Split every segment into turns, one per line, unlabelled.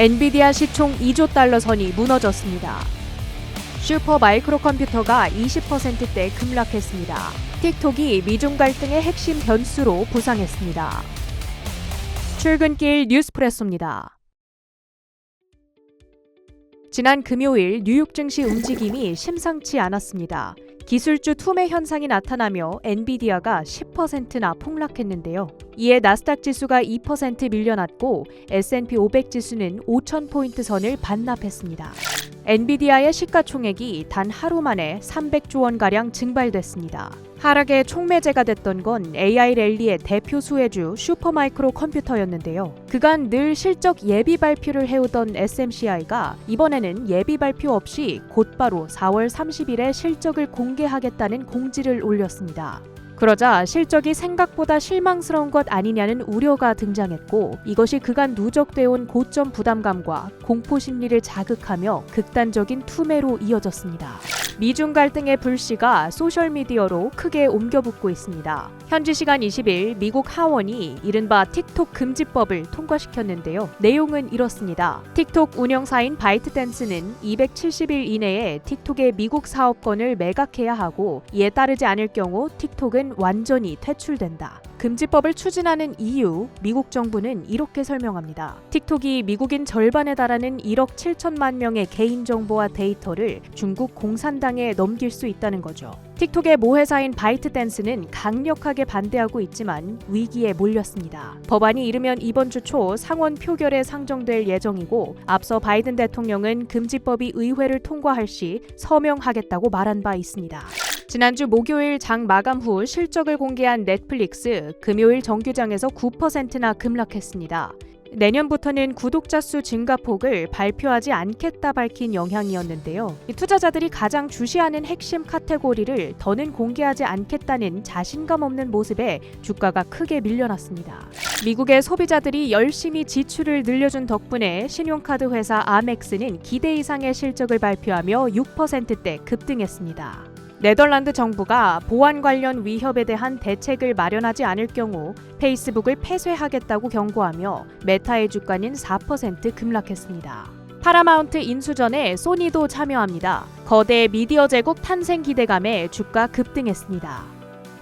엔비디아 시총 2조 달러 선이 무너졌습니다. 슈퍼 마이크로 컴퓨터가 20%대 급락했습니다. 틱톡이 미중 갈등의 핵심 변수로 부상했습니다. 출근길 뉴스프레소입니다. 지난 금요일 뉴욕 증시 움직임이 심상치 않았습니다. 기술주 투매 현상이 나타나며 엔비디아가 10%나 폭락했는데요. 이에 나스닥 지수가 2% 밀려났고 S&P 500 지수는 5,000포인트 선을 반납했습니다. 엔비디아의 시가총액이 단 하루 만에 300조 원 가량 증발됐습니다. 하락의 촉매제가 됐던 건 AI 랠리의 대표 수혜주 슈퍼마이크로 컴퓨터였는데요. 그간 늘 실적 예비 발표를 해오던 SMCI가 이번에는 예비 발표 없이 곧바로 4월 30일에 실적을 공개하겠다는 공지를 올렸습니다. 그러자 실적이 생각보다 실망스러운 것 아니냐는 우려가 등장했고 이것이 그간 누적돼 온 고점 부담감과 공포 심리를 자극하며 극단적인 투매로 이어졌습니다. 미중 갈등의 불씨가 소셜미디어로 크게 옮겨붙고 있습니다. 현지 시간 20일 미국 하원이 이른바 틱톡 금지법을 통과시켰는데요. 내용은 이렇습니다. 틱톡 운영사인 바이트댄스는 270일 이내에 틱톡의 미국 사업권을 매각해야 하고 이에 따르지 않을 경우 틱톡은 완전히 퇴출된다. 금지법을 추진하는 이유, 미국 정부는 이렇게 설명합니다. 틱톡이 미국인 절반에 달하는 1억 7천만 명의 개인 정보와 데이터를 중국 공산당에 넘길 수 있다는 거죠. 틱톡의 모회사인 바이트댄스는 강력하게 반대하고 있지만 위기에 몰렸습니다. 법안이 이르면 이번 주 초 상원 표결에 상정될 예정이고 앞서 바이든 대통령은 금지법이 의회를 통과할 시 서명하겠다고 말한 바 있습니다. 지난주 목요일 장 마감 후 실적을 공개한 넷플릭스 금요일 정규장에서 9%나 급락했습니다. 내년부터는 구독자 수 증가폭을 발표하지 않겠다 밝힌 영향이었는데요. 투자자들이 가장 주시하는 핵심 카테고리를 더는 공개하지 않겠다는 자신감 없는 모습에 주가가 크게 밀려났습니다. 미국의 소비자들이 열심히 지출을 늘려준 덕분에 신용카드 회사 아멕스는 기대 이상의 실적을 발표하며 6%대 급등했습니다. 네덜란드 정부가 보안 관련 위협에 대한 대책을 마련하지 않을 경우 페이스북을 폐쇄하겠다고 경고하며 메타의 주가는 4% 급락했습니다. 파라마운트 인수 전에 소니도 참여합니다. 거대 미디어 제국 탄생 기대감에 주가 급등했습니다.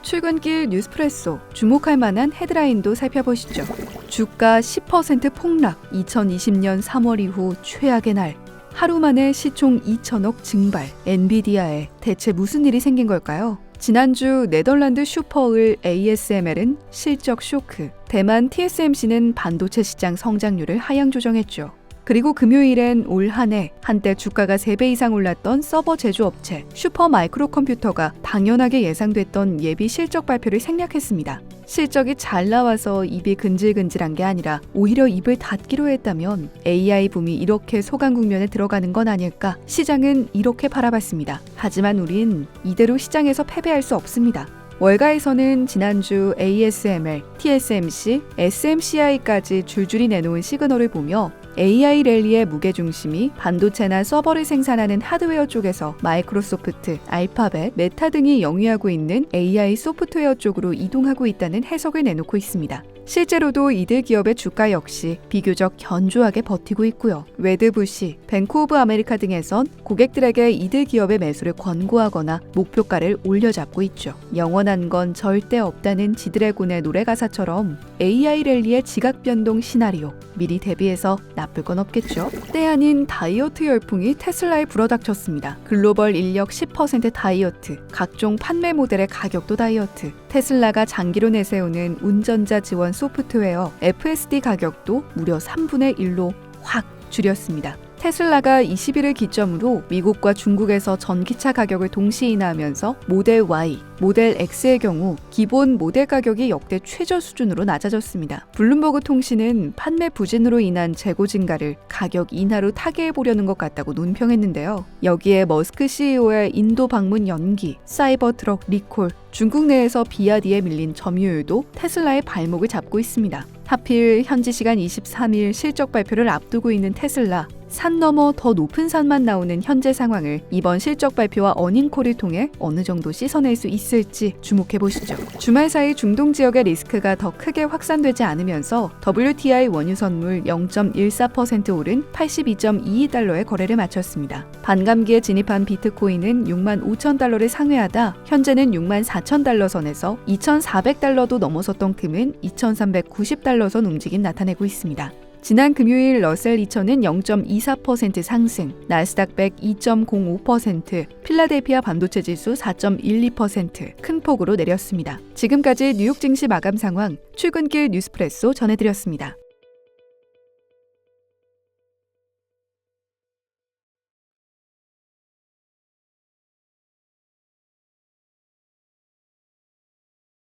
출근길 뉴스프레소 주목할 만한 헤드라인도 살펴보시죠. 주가 10% 폭락, 2020년 3월 이후 최악의 날. 하루 만에 시총 2천억 증발. 엔비디아에 대체 무슨 일이 생긴 걸까요? 지난주 네덜란드 슈퍼을 ASML은 실적 쇼크. 대만 TSMC는 반도체 시장 성장률을 하향 조정했죠. 그리고 금요일엔 올 한 해 한때 주가가 3배 이상 올랐던 서버 제조업체 슈퍼 마이크로 컴퓨터가 당연하게 예상됐던 예비 실적 발표를 생략했습니다. 실적이 잘 나와서 입이 근질근질한 게 아니라 오히려 입을 닫기로 했다면 AI 붐이 이렇게 소강 국면에 들어가는 건 아닐까 시장은 이렇게 바라봤습니다. 하지만 우린 이대로 시장에서 패배할 수 없습니다. 월가에서는 지난주 ASML, TSMC, SMCI까지 줄줄이 내놓은 시그널을 보며 AI 랠리의 무게중심이 반도체나 서버를 생산하는 하드웨어 쪽에서 마이크로소프트, 알파벳, 메타 등이 영위하고 있는 AI 소프트웨어 쪽으로 이동하고 있다는 해석을 내놓고 있습니다. 실제로도 이들 기업의 주가 역시 비교적 견조하게 버티고 있고요. 웨드부시, 뱅크 오브 아메리카 등에선 고객들에게 이들 기업의 매수를 권고하거나 목표가를 올려잡고 있죠. 영원한 건 절대 없다는 지드래곤의 노래 가사처럼 AI 랠리의 지각 변동 시나리오 미리 대비해서 나쁠 건 없겠죠. 때 아닌 다이어트 열풍이 테슬라에 불어닥쳤습니다. 글로벌 인력 10% 다이어트, 각종 판매 모델의 가격도 다이어트, 테슬라가 장기로 내세우는 운전자 지원 소프트웨어 FSD 가격도 무려 3분의 1로 확 줄였습니다. 테슬라가 20일을 기점으로 미국과 중국에서 전기차 가격을 동시 인하하면서 모델 Y, 모델 X의 경우 기본 모델 가격이 역대 최저 수준으로 낮아졌습니다. 블룸버그 통신은 판매 부진으로 인한 재고 증가를 가격 인하로 타개해 보려는 것 같다고 논평했는데요. 여기에 머스크 CEO의 인도 방문 연기, 사이버 트럭 리콜, 중국 내에서 비아디에 밀린 점유율도 테슬라의 발목을 잡고 있습니다. 하필 현지 시간 23일 실적 발표를 앞두고 있는 테슬라 산 넘어 더 높은 산만 나오는 현재 상황을 이번 실적 발표와 어닝콜을 통해 어느 정도 씻어낼 수 있을지 주목해 보시죠. 주말 사이 중동 지역의 리스크가 더 크게 확산되지 않으면서 WTI 원유 선물 0.14% 오른 82.22달러의 거래를 마쳤습니다. 반감기에 진입한 비트코인은 6만 5천 달러를 상회하다 현재는 6만 4천 달러 선에서 2,400달러도 넘어섰던 금은 2,390달러 선 움직임 나타내고 있습니다. 지난 금요일 러셀 2000은 0.24% 상승, 나스닥 100 2.05%, 필라델피아 반도체 지수 4.12%큰 폭으로 내렸습니다. 지금까지 뉴욕 증시 마감 상황 출근길 뉴스프레소 전해드렸습니다.